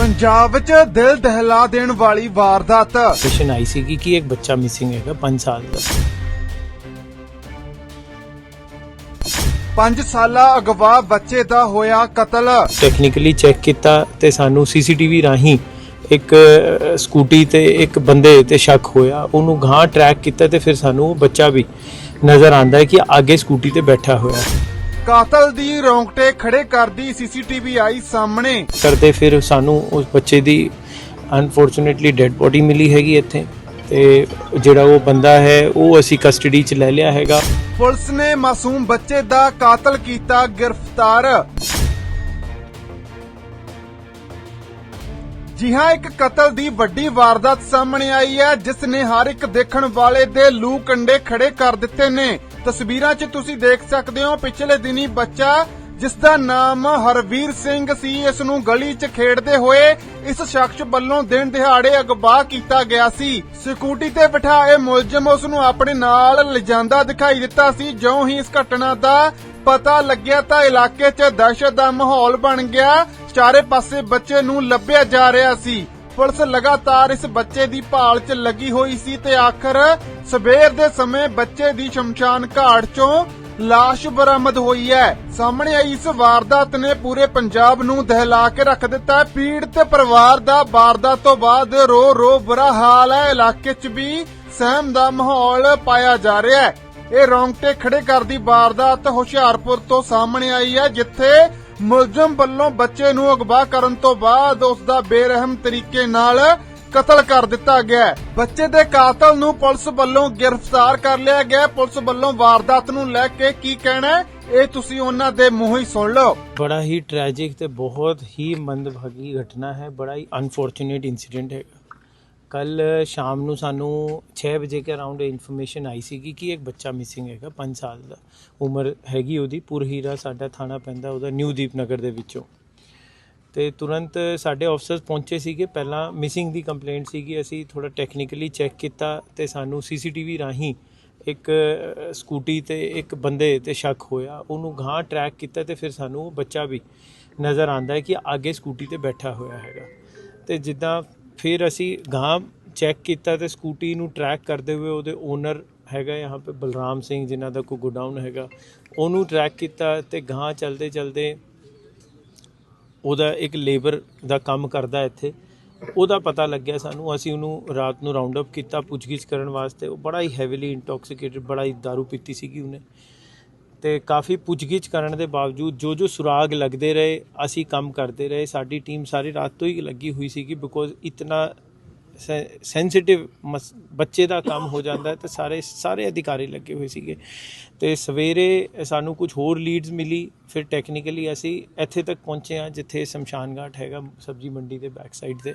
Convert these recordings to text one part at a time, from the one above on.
ਪੰਜਾਬ 'ਚ ਦਿਲ ਦਹਿਲਾ ਦੇਣ ਵਾਲੀ ਵਾਰਦਾਤ। ਇਨਫੋਰਮੇਸ਼ਨ ਆਈ ਸੀ ਕਿ ਇੱਕ ਬੱਚਾ ਮਿਸਿੰਗ ਹੈਗਾ 5 ਸਾਲ ਦਾ। 5 ਸਾਲਾ ਅਗਵਾ ਬੱਚੇ ਦਾ ਹੋਇਆ ਕਤਲ। ਟੈਕਨੀਕਲੀ ਚੈੱਕ ਕੀਤਾ ਤੇ ਸਾਨੂੰ ਸੀਸੀਟੀਵੀ ਰਾਹੀਂ ਇੱਕ ਸਕੂਟੀ ਤੇ ਇੱਕ ਬੰਦੇ ਤੇ ਸ਼ੱਕ ਹੋਇਆ। ਉਹਨੂੰ ਗਾਂ ਟਰੈਕ ਕੀਤਾ ਤੇ ਫਿਰ ਸਾਨੂੰ ਉਹ ਬੱਚਾ ਵੀ ਨਜ਼ਰ ਆਂਦਾ ਹੈ ਕਿ ਅੱਗੇ ਸਕੂਟੀ ਤੇ ਬੈਠਾ ਹੋਇਆ। ਕਾਤਲ ਦੀ ਰੌਂਗਟੇ ਖੜੇ ਕਰਦੀ ਸੀਸੀਟੀਵੀ ਆਈ ਸਾਹਮਣੇ। ਕਰਦੇ ਫਿਰ ਸਾਨੂੰ ਉਸ ਬੱਚੇ ਦੀ ਅਨਫੋਰਚੂਨੇਟਲੀ ਡੈੱਡ ਬੋਡੀ ਮਿਲੀ ਹੈਗੀ ਇੱਥੇ ਤੇ ਜਿਹੜਾ ਉਹ ਬੰਦਾ ਹੈ ਉਹ ਅਸੀਂ ਕਸਟਡੀ 'ਚ ਲੈ ਲਿਆ ਹੈਗਾ। ਪੁਲਿਸ ਨੇ ਮਾਸੂਮ ਬੱਚੇ ਦਾ ਕਾਤਲ ਕੀਤਾ ਗ੍ਰਿਫਤਾਰ। ਜੀ ਹਾਂ ਇੱਕ ਕਤਲ ਦੀ ਵੱਡੀ ਵਾਰਦਾਤ ਸਾਹਮਣੇ ਆਈ ਹੈ ਜਿਸ ਨੇ ਹਰ ਇੱਕ ਦੇਖਣ ਵਾਲੇ ਦੇ ਲੂ ਕੰਡੇ ਖੜੇ ਕਰ ਦਿੱਤੇ ਨੇ। ਤਸਵੀਰਾਂ 'ਚ ਤੁਸੀਂ ਦੇਖ ਸਕਦੇ ਹੋ, ਪਿਛਲੇ ਦਿਨੀ ਬੱਚਾ ਜਿਸ ਦਾ ਨਾਮ ਹਰਵੀਰ ਸਿੰਘ ਸੀ, ਇਸ ਨੂੰ ਗਲੀ 'ਚ ਖੇਡਦੇ ਹੋਏ ਇਸ ਸ਼ਖਸ ਵੱਲੋਂ ਦਿਨ ਦਿਹਾੜੇ ਅਗਵਾ ਕੀਤਾ ਗਿਆ ਸੀ। ਸਕੂਟੀ ਤੇ ਬਿਠਾਏ ਮੁਲਜ਼ਮ ਉਸ ਨੂੰ ਆਪਣੇ ਨਾਲ ਲਿਜਾਂਦਾ ਦਿਖਾਈ ਦਿੱਤਾ ਸੀ। ਜਿਉਂ ਹੀ ਇਸ ਘਟਨਾ ਦਾ ਪਤਾ ਲੱਗਿਆ ਤਾਂ ਇਲਾਕੇ 'ਚ ਦਹਿਸ਼ਤ ਦਾ ਮਾਹੌਲ ਬਣ ਗਿਆ। ਚਾਰੇ ਪਾਸੇ ਬੱਚੇ ਨੂੰ ਲੱਭਿਆ ਜਾ ਰਿਹਾ ਸੀ। ਪੁਲਿਸ ਲਗਾਤਾਰ ਇਸ ਬੱਚੇ ਦੀ ਭਾਲ 'ਚ ਲੱਗੀ ਹੋਈ ਸੀ ਤੇ ਆਖਰ ਸਵੇਰ ਦੇ ਸਮੇਂ ਬੱਚੇ ਦੀ ਸ਼ਮਸ਼ਾਨ ਘਾਟ 'ਚੋਂ ਲਾਸ਼ ਬਰਾਮਦ ਹੋਈ ਹੈ। ਸਾਹਮਣੇ ਆਈ ਇਸ ਵਾਰਦਾਤ ਨੇ ਪੂਰੇ ਪੰਜਾਬ ਨੂੰ ਦਹਿਲਾ ਕੇ ਰੱਖ ਦਿੱਤਾ ਪੀੜਤ ਪਰਿਵਾਰ ਦਾ ਵਾਰਦਾਤ ਤੋਂ ਬਾਅਦ ਰੋ ਰੋ ਬੁਰਾ ਹਾਲ ਹੈ। ਇਲਾਕੇ 'ਚ ਵੀ ਸਹਿਮ ਦਾ ਮਾਹੌਲ ਪਾਇਆ ਜਾ ਰਿਹਾ ਹੈ। ਇਹ ਰੌਂਗਟੇ ਖੜੇ ਕਰਦੀ ਵਾਰਦਾਤ ਹੁਸ਼ਿਆਰਪੁਰ ਤੋਂ ਸਾਹਮਣੇ ਆਈ ਹੈ, ਜਿੱਥੇ ਮੁਲਜ਼ਮ ਵੱਲੋਂ ਬੱਚੇ ਨੂੰ ਅਗਵਾ ਕਰਨ ਤੋਂ ਬਾਅਦ ਉਸ ਦਾ ਬੇਰਹਿਮ ਤਰੀਕੇ ਨਾਲ ਕਤਲ ਕਰ ਦਿੱਤਾ ਗਿਆ ਬੱਚੇ ਦੇ ਕਾਤਲ ਨੂੰ ਪੁਲਿਸ ਵੱਲੋਂ ਗ੍ਰਿਫਤਾਰ ਕਰ ਲਿਆ ਗਿਆ ਪੁਲਿਸ ਵੱਲੋਂ ਵਾਰਦਾਤ ਨੂੰ ਲੈ ਕੇ ਕੀ ਕਹਿਣਾ ਇਹ ਤੁਸੀਂ ਉਹਨਾਂ ਦੇ ਮੂੰਹੋਂ ਹੀ ਸੁਣ ਲਓ। ਬੜਾ ਹੀ ਟ੍ਰੈਜਿਕ ਤੇ ਬਹੁਤ ਹੀ ਮੰਦਭਾਗੀ ਘਟਨਾ ਹੈ। ਬੜਾ ਹੀ ਅਨਫੋਰਚੂਨੇਟ ਇਨਸੀਡੈਂਟ ਹੈ ਕੱਲ ਸ਼ਾਮ ਨੂੰ ਸਾਨੂੰ 6 ਵਜੇ ਕੇ ਅਰਾਊਂਡ ਇਨਫੋਰਮੇਸ਼ਨ ਆਈ ਸੀ ਕਿ ਇੱਕ ਬੱਚਾ ਮਿਸਿੰਗ ਹੈਗਾ 5 ਸਾਲ ਦਾ। ਉਮਰ ਹੈਗੀ ਉਹਦੀ, ਪੁਰਹੀਰਾ ਸਾਡਾ ਥਾਣਾ ਪੈਂਦਾ ਉਹਦਾ ਨਿਊ ਦੀਪਨਗਰ ਦੇ ਵਿੱਚੋਂ। ਤੇ ਤੁਰੰਤ ਸਾਡੇ ਆਫਸਰਸ ਪਹੁੰਚੇ ਸੀਗੇ। ਪਹਿਲਾਂ ਮਿਸਿੰਗ ਦੀ ਕੰਪਲੇਂਟ ਸੀਗੀ। ਅਸੀਂ ਥੋੜਾ ਟੈਕਨੀਕਲੀ ਚੈੱਕ ਕੀਤਾ ਤੇ ਸਾਨੂੰ ਸੀਸੀਟੀਵੀ ਰਾਹੀਂ ਇੱਕ ਸਕੂਟੀ ਤੇ ਇੱਕ ਬੰਦੇ ਤੇ ਸ਼ੱਕ ਹੋਇਆ। ਉਹਨੂੰ ਗਾਂ ਟਰੈਕ ਕੀਤਾ ਤੇ ਫਿਰ ਸਾਨੂੰ ਉਹ ਬੱਚਾ ਵੀ ਨਜ਼ਰ ਆਂਦਾ ਹੈ ਕਿ ਅੱਗੇ ਸਕੂਟੀ ਤੇ ਬੈਠਾ ਹੋਇਆ ਹੈਗਾ। ਤੇ ਜਿੱਦਾਂ ਫਿਰ ਅਸੀਂ ਗਾਂਹ ਚੈੱਕ ਕੀਤਾ ਤੇ ਸਕੂਟੀ ਨੂੰ ਟਰੈਕ ਕਰਦੇ ਹੋਏ ਉਹਦੇ ਓਨਰ ਹੈਗਾ ਯਹਾਂ ਪੇ ਬਲਰਾਮ ਸਿੰਘ, ਜਿਨ੍ਹਾਂ ਦਾ ਕੋਈ ਗੋਡਾਊਨ ਹੈਗਾ, ਉਹਨੂੰ ਟਰੈਕ ਕੀਤਾ ਤੇ ਗਾਂਹ ਚਲਦੇ ਚਲਦੇ ਉਹਦਾ ਇੱਕ ਲੇਬਰ ਦਾ ਕੰਮ ਕਰਦਾ ਇੱਥੇ। ਉਹਦਾ ਪਤਾ ਲੱਗਿਆ ਸਾਨੂੰ, ਅਸੀਂ ਉਹਨੂੰ ਰਾਤ ਨੂੰ ਰਾਉਂਡ ਅਪ ਕੀਤਾ ਪੁੱਛਗਿੱਛ ਕਰਨ ਵਾਸਤੇ। ਉਹ ਬੜਾ ਹੀ ਹੈਵੀਲੀ ਇੰਟੌਕਸੀਕੇਟਡ ਬੜਾ ਹੀ ਦਾਰੂ ਪੀਤੀ ਸੀਗੀ ਉਹਨੇ। ਤੇ ਕਾਫੀ ਪੁੱਛਗਿੱਛ ਕਰਨ ਦੇ ਬਾਵਜੂਦ ਜੋ ਜੋ ਸੁਰਾਗ ਲੱਗਦੇ ਰਹੇ, ਅਸੀਂ ਕੰਮ ਕਰਦੇ ਰਹੇ। ਸਾਡੀ ਟੀਮ ਸਾਰੀ ਰਾਤ ਤੋਂ ਹੀ ਲੱਗੀ ਹੋਈ ਸੀਗੀ ਬਿਕੋਜ਼ ਇਤਨਾ ਸੈਂਸਿਟਿਵ ਬੱਚੇ ਦਾ ਕੰਮ ਹੋ ਜਾਂਦਾ ਹੈ ਤੇ ਸਾਰੇ ਸਾਰੇ ਅਧਿਕਾਰੀ ਲੱਗੇ ਹੋਏ ਸੀਗੇ। ਤੇ ਸਵੇਰੇ ਸਾਨੂੰ ਕੁਝ ਹੋਰ ਲੀਡਸ ਮਿਲੀ, ਫਿਰ ਟੈਕਨੀਕਲੀ ਅਸੀਂ ਇੱਥੇ ਤੱਕ ਪਹੁੰਚੇ ਹਾਂ, ਜਿੱਥੇ ਸ਼ਮਸ਼ਾਨ ਘਾਟ ਹੈਗਾ ਸਬਜੀ ਮੰਡੀ ਦੇ ਬੈਕ ਸਾਈਡ ਤੇ।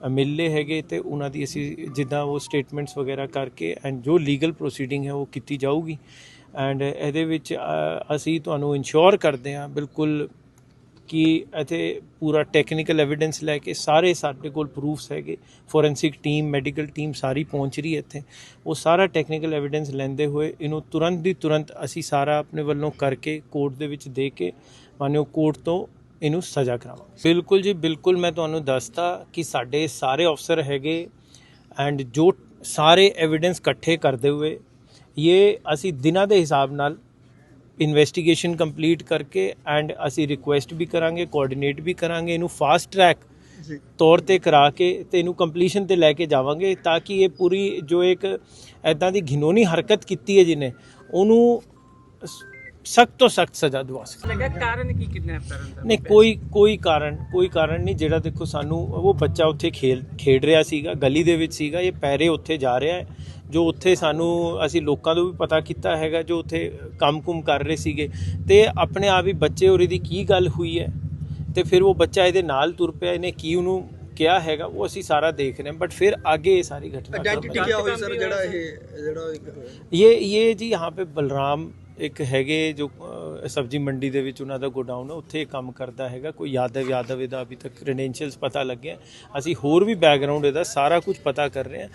ਅ, ਮਿਲ ਹੈਗੇ ਤੇ ਉਹਨਾਂ ਦੀ ਅਸੀਂ ਜਿੱਦਾਂ ਉਹ ਸਟੇਟਮੈਂਟਸ ਵਗੈਰਾ ਕਰਕੇ ਐਂਡ ਜੋ ਲੀਗਲ ਪ੍ਰੋਸੀਡਿੰਗ ਹੈ ਉਹ ਕੀਤੀ ਜਾਊਗੀ। ਐਂਡ ਇਹਦੇ ਵਿੱਚ ਅਸੀਂ ਤੁਹਾਨੂੰ ਇਨਸ਼ੋਰ ਕਰਦੇ ਹਾਂ ਬਿਲਕੁਲ ਕਿ ਇੱਥੇ ਪੂਰਾ ਟੈਕਨੀਕਲ ਐਵੀਡੈਂਸ ਲੈ ਕੇ ਸਾਰੇ ਸਾਡੇ ਕੋਲ ਪ੍ਰੂਫਸ ਹੈਗੇ। ਫੋਰੈਂਸਿਕ ਟੀਮ ਮੈਡੀਕਲ ਟੀਮ ਸਾਰੀ ਪਹੁੰਚ ਰਹੀ ਹੈ ਇੱਥੇ। ਉਹ ਸਾਰਾ ਟੈਕਨੀਕਲ ਐਵੀਡੈਂਸ ਲੈਂਦੇ ਹੋਏ ਇਹਨੂੰ ਤੁਰੰਤ ਦੀ ਤੁਰੰਤ ਅਸੀਂ ਸਾਰਾ ਆਪਣੇ ਵੱਲੋਂ ਕਰਕੇ ਕੋਰਟ ਦੇ ਵਿੱਚ ਦੇ ਕੇ ਮਾਨਿਓ ਕੋਰਟ ਤੋਂ ਇਹਨੂੰ ਸਜ਼ਾ ਕਰਾਵਾਂਗੇ। ਬਿਲਕੁਲ ਜੀ ਬਿਲਕੁਲ ਮੈਂ ਤੁਹਾਨੂੰ ਦੱਸਤਾ ਕਿ ਸਾਡੇ ਸਾਰੇ ਅਫਸਰ ਹੈਗੇ ਐਂਡ ਜੋ ਸਾਰੇ ਐਵੀਡੈਂਸ ਇਕੱਠੇ ਕਰਦੇ ਹੋਏ ਇਹ ਅਸੀਂ ਦਿਨਾਂ ਦੇ ਹਿਸਾਬ ਨਾਲ ਇਨਵੈਸਟੀਗੇਸ਼ਨ ਕੰਪਲੀਟ ਕਰਕੇ ਐਂਡ ਅਸੀਂ ਰਿਕੁਐਸਟ ਵੀ ਕਰਾਂਗੇ ਕੋਆਰਡੀਨੇਟ ਵੀ ਕਰਾਂਗੇ ਇਹਨੂੰ ਫਾਸਟ ਟਰੈਕ ਤੌਰ ਤੇ ਕਰਾ ਕੇ ਤੇ ਇਹਨੂੰ ਕੰਪਲੀਸ਼ਨ ਤੇ ਲੈ ਕੇ ਜਾਵਾਂਗੇ ਤਾਂ ਕਿ ਇਹ ਪੂਰੀ ਜੋ ਇੱਕ ਐਦਾਂ ਦੀ ਘਿਨੌਣੀ ਹਰਕਤ ਕੀਤੀ ਹੈ ਜਿਹਨੇ ਉਹਨੂੰ ਸਖਤ ਤੋਂ ਸਖਤ ਸਜ਼ਾ ਦਵਾ ਸਕਦੇ ਲੱਗਾ ਕਾਰਨ ਕੀ ਕਿਡਨੈਪ ਕਰਨ ਨਹੀਂ ਕੋਈ ਕੋਈ ਕਾਰਨ ਕੋਈ ਕਾਰਨ ਨਹੀਂ। ਜਿਹੜਾ ਦੇਖੋ ਸਾਨੂੰ ਉਹ ਬੱਚਾ ਉੱਥੇ ਖੇਲ ਖੇਡ ਰਿਹਾ ਸੀਗਾ ਗਲੀ ਦੇ ਵਿੱਚ ਸੀਗਾ ਇਹ ਪੈਰੇ ਉੱਥੇ ਜਾ ਰਿਹਾ ਹੈ ਜੋ ਉੱਥੇ ਸਾਨੂੰ ਅਸੀਂ ਲੋਕਾਂ ਨੂੰ ਵੀ ਪਤਾ ਕੀਤਾ ਹੈਗਾ ਜੋ ਉੱਥੇ ਕੰਮ-ਕੁਮ ਕਰ ਰਹੇ ਸੀਗੇ। ਤੇ ਆਪਣੇ ਆਪ ਹੀ ਬੱਚੇ ਔਰ ਇਹਦੀ ਕੀ ਗੱਲ ਹੋਈ ਹੈ? ਤੇ ਫਿਰ ਉਹ ਬੱਚਾ ਇਹਦੇ ਨਾਲ ਤੁਰ ਪਿਆ ਇਹਨੇ ਕੀ ਉਹਨੂੰ ਕਿਹਾ ਹੈਗਾ ਉਹ ਅਸੀਂ ਸਾਰਾ ਦੇਖ ਰਹੇ ਬਟ ਫਿਰ ਅੱਗੇ ਇਹ ਸਾਰੀ ਘਟਨਾ ਆਈਡੈਂटिटी ਕੀ ਹੋਈ ਸਰ ਜਿਹੜਾ ਇਹ ਜਿਹੜਾ ਇਹ ਇਹ ਜੀ ਹਾਂ ਪੇ ਬਲਰਾਮ ਇੱਕ ਹੈਗੇ ਜੋ ਸਬਜ਼ੀ ਮੰਡੀ ਦੇ ਵਿੱਚ ਉਹਨਾਂ ਦਾ ਗੋਡਾਊਨ ਹੈ ਉੱਥੇ ਕੰਮ ਕਰਦਾ ਹੈਗਾ। ਕੋਈ ਯਾਦਵ ਯਾਦਵ ਇਹਦਾ ਅਭੀ ਤੱਕ ਕ੍ਰੈਡੈਂਸ਼ੀਅਲਸ ਪਤਾ ਲੱਗਿਆ। ਅਸੀਂ ਹੋਰ ਵੀ ਬੈਕਗ੍ਰਾਉਂਡ ਇਹਦਾ ਸਾਰਾ ਕੁਝ ਪਤਾ ਕਰ ਰਹੇ ਹਾਂ।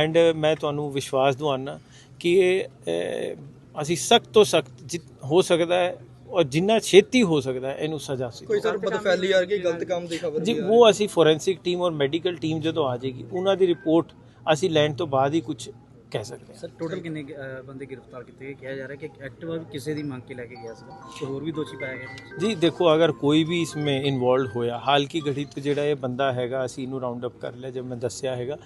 ਐਂਡ ਮੈਂ ਤੁਹਾਨੂੰ ਵਿਸ਼ਵਾਸ ਦਿਵਾਨਾ ਕਿ ਇਹ ਅਸੀਂ ਸਖਤ ਤੋਂ ਸਖਤ ਹੋ ਸਕਦਾ ਹੈ ਔਰ ਜਿੰਨਾ ਛੇਤੀ ਹੋ ਸਕਦਾ ਹੈ ਇਹਨੂੰ ਸਜ਼ਾ ਸੀ ਕੋਈ ਸਰ ਬਦਫੈਲੀ ਆ ਗਈ ਗਲਤ ਕੰਮ ਦੀ ਖਬਰ ਜੀ ਉਹ ਅਸੀਂ ਫੋਰੈਂਸਿਕ ਟੀਮ ਔਰ ਮੈਡੀਕਲ ਟੀਮ ਜਦੋਂ ਆ ਜਾਏਗੀ ਉਹਨਾਂ ਦੀ ਰਿਪੋਰਟ ਅਸੀਂ ਲੈਣ ਤੋਂ ਬਾਅਦ ਹੀ ਕੁਝ ਕਹਿ ਸਕਦੇ ਹਾਂ। ਸਰ ਟੋਟਲ ਕਿੰਨੇ ਅਹ, ਬੰਦੇ ਗ੍ਰਿਫਤਾਰ ਕੀਤੇ ਗਏ? ਕਿਹਾ ਜਾ ਰਿਹਾ ਕਿ ਐਕਟਿਵਾ ਵੀ ਕਿਸੇ ਦੀ ਮੰਗ ਕੇ ਲੈ ਕੇ ਗਿਆ ਸੀ। ਤੇ ਹੋਰ ਵੀ ਦੋਸ਼ੀ ਪਾਇਆ ਗਿਆ ਜੀ ਦੇਖੋ ਅਗਰ ਕੋਈ ਵੀ ਇਸਮੇ ਇਨਵੋਲਡ ਹੋਇਆ ਹਾਲ ਕੀ ਘੜੀ ਤੇ ਜਿਹੜਾ ਇਹ ਬੰਦਾ ਹੈਗਾ ਅਸੀਂ ਇਹਨੂੰ ਰਾਉਂਡ ਅਪ ਕਰ ਲਿਆ ਜਦ ਮੈਂ ਦੱਸਿਆ ਹੈਗਾ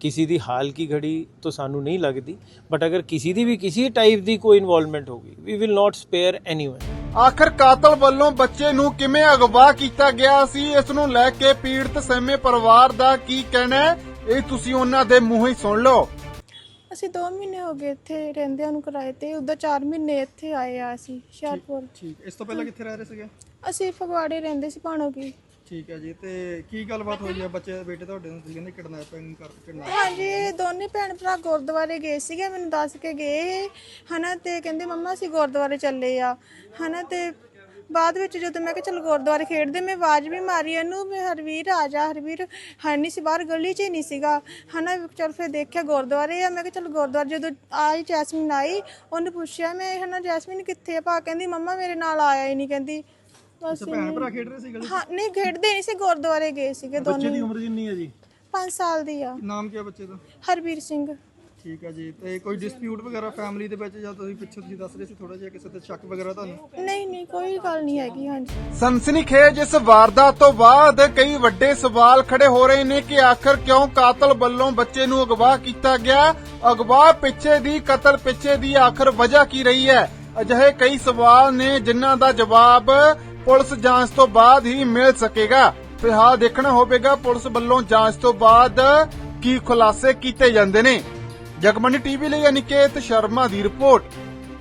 ਕਿਸੇ ਦੀ ਹਾਲ ਕੀ ਘੜੀ ਤੋਂ ਸਾਨੂੰ ਨਹੀਂ ਲੱਗਦੀ ਬਟ ਅਗਰ ਕਿਸੇ ਦੀ ਵੀ ਕਿਸੇ ਟਾਈਪ ਦੀ ਕੋਈ ਇਨਵੋਲਵਮੈਂਟ ਹੋਗੀ we will not spare anyone ਆਖਰ ਕਾਤਲ ਵੱਲੋਂ ਬੱਚੇ ਨੂੰ ਕਿਵੇਂ ਅਗਵਾ ਕੀਤਾ ਗਿਆ ਸੀ? ਇਸ ਨੂੰ ਲੈ ਕੇ ਪੀੜਤ ਸਹਿਮੇ ਪਰਿਵਾਰ ਦਾ ਕੀ ਕਹਿਣਾ ਹੈ? ਇਹ ਤੁਸੀਂ ਉਹਨਾਂ ਦੇ ਮੂੰਹੋਂ ਹੀ ਸੁਣ ਲਓ। ਅਸੀਂ 2 ਮਹੀਨੇ ਹੋ ਗਏ ਇੱਥੇ ਰਹਿੰਦਿਆਂ ਨੂੰ ਕਿਰਾਏ ਤੇ ਉਦੋਂ 4 ਮਹੀਨੇ ਇੱਥੇ ਆਏ ਆ ਅਸੀਂ ਹੁਸ਼ਿਆਰਪੁਰ। ਠੀਕ। ਇਸ ਤੋਂ ਪਹਿਲਾਂ ਕਿੱਥੇ ਰਹਿ ਰਹੇ ਸੀਗੇ? ਅਸੀਂ ਫਗਵਾੜੇ ਰਹਿੰਦੇ ਸੀ ਭਾਣੋ ਕੀ ਠੀਕ ਹੈ ਜੀ ਤੇ ਕੀ ਗੱਲਬਾਤ ਹੋਈ ਹੈ ਬੱਚੇ ਬੇਟੇ ਤੁਹਾਡੇ ਨੂੰ ਤੁਸੀਂ ਕਹਿੰਦੇ ਕਿਡਨੈਪਿੰਗ ਕਰ ਕਿਡਨੈਪ ਹਾਂਜੀ ਇਹ ਦੋਨੇ ਭੈਣ ਭਰਾ ਗੁਰਦੁਆਰੇ ਗਏ ਸੀਗੇ ਮੈਨੂੰ ਦੱਸ ਕੇ ਗਏ। ਹਨਾ ਤੇ ਕਹਿੰਦੇ ਮੰਮਾ ਅਸੀਂ ਗੁਰਦੁਆਰੇ ਚੱਲੇ ਆ। ਹਨਾ ਤੇ ਬਾਅਦ ਵਿੱਚ ਜਦੋਂ ਮੈਂ ਕਿਹਾ ਚਲ ਗੁਰਦੁਆਰੇ ਖੇਡਦੇ ਮੈਂ ਆਵਾਜ਼ ਵੀ ਮਾਰੀ ਇਹਨੂੰ ਵੀ ਹਰਵੀਰ ਆ ਜਾ ਹਰਵੀਰ ਹੈ ਨਹੀਂ ਸੀ ਬਾਹਰ ਗਲੀ 'ਚ ਹੀ ਨਹੀਂ ਸੀਗਾ। ਹਨਾ ਚਲ ਫਿਰ ਦੇਖਿਆ ਗੁਰਦੁਆਰੇ ਆ ਮੈਂ ਕਿਹਾ ਚਲ ਗੁਰਦੁਆਰੇ ਜਦੋਂ ਆਈ ਜੈਸਮੀਨ ਆਈ ਉਹਨੇ ਪੁੱਛਿਆ ਮੈਂ ਹਨਾ ਜੈਸਮੀਨ ਕਿੱਥੇ ਆ ਭਾ? ਕਹਿੰਦੀ ਮੰਮਾ ਮੇਰੇ ਨਾਲ ਆਇਆ ਹੀ ਨਹੀਂ ਕਹਿੰਦੀ। ਬਸ ਭੈਣ ਭਰਾ ਖੇਡ ਰਹੇ ਸੀ ਗਲੀ ਹਾਂ ਨਹੀਂ ਖੇਡਦੇ ਨਹੀਂ ਸੀ ਗੁਰਦੁਆਰੇ ਗਏ ਸੀਗੇ ਦੋਨੇ ਬੱਚੇ ਦੀ ਉਮਰ ਕਿੰਨੀ ਹੈ ਜੀ? 5 ਸਾਲ ਦੀ ਆ। ਨਾਮ ਕੀ ਹੈ ਬੱਚੇ ਦਾ? ਹਰਵੀਰ ਸਿੰਘ। ਠੀਕ ਹੈ ਜੀ। ਤੇ ਕੋਈ ਡਿਸਪਿਊਟ ਵਗੈਰਾ ਫੈਮਿਲੀ ਦੇ ਵਿੱਚ ਜਾਂ ਤੁਸੀਂ ਪਿੱਛੇ ਤੁਸੀਂ ਦੱਸ ਰਹੇ ਸੀ ਥੋੜਾ ਜਿਹਾ ਕਿਸੇ ਤੇ ਸ਼ੱਕ ਵਗੈਰਾ ਤੁਹਾਨੂੰ? ਨਹੀਂ ਨਹੀਂ ਕੋਈ ਗੱਲ ਨਹੀਂ ਹੈਗੀ ਹਾਂਜੀ। ਸਨਸਨੀਖੇਜ ਇਸ ਵਾਰਦਾਤ ਤੋਂ ਬਾਅਦ ਕਈ ਵੱਡੇ ਸਵਾਲ ਖੜੇ ਹੋ ਰਹੇ ਨੇ ਕਿ ਆਖਰ ਕਿਉਂ ਕਾਤਲ ਵੱਲੋਂ ਬੱਚੇ ਨੂੰ ਅਗਵਾ ਕੀਤਾ ਗਿਆ? ਅਗਵਾ ਪਿੱਛੇ ਦੀ ਕਤਲ ਪਿੱਛੇ ਦੀ ਆਖਰ ਵਜ੍ਹਾ ਕੀ ਰਹੀ ਹੈ? ਅਜਿਹੇ ਕਈ ਸਵਾਲ ਨੇ ਜਿਨ੍ਹਾਂ ਦਾ ਜਵਾਬ ਪੁਲਿਸ ਜਾਂਚ ਤੋਂ ਬਾਅਦ ਹੀ ਮਿਲ ਸਕੇਗਾ। ਫਿਲਹਾਲ ਦੇਖਣਾ ਹੋਵੇਗਾ ਪੁਲਿਸ ਵੱਲੋਂ ਜਾਂਚ ਤੋਂ ਬਾਅਦ ਕੀ ਖੁਲਾਸੇ ਕੀਤੇ ਜਾਂਦੇ ਨੇ। ਜਗਮਨੀ ਟੀਵੀ ਲਈ ਅਨਿਕੇਤ ਸ਼ਰਮਾ ਦੀ ਰਿਪੋਰਟ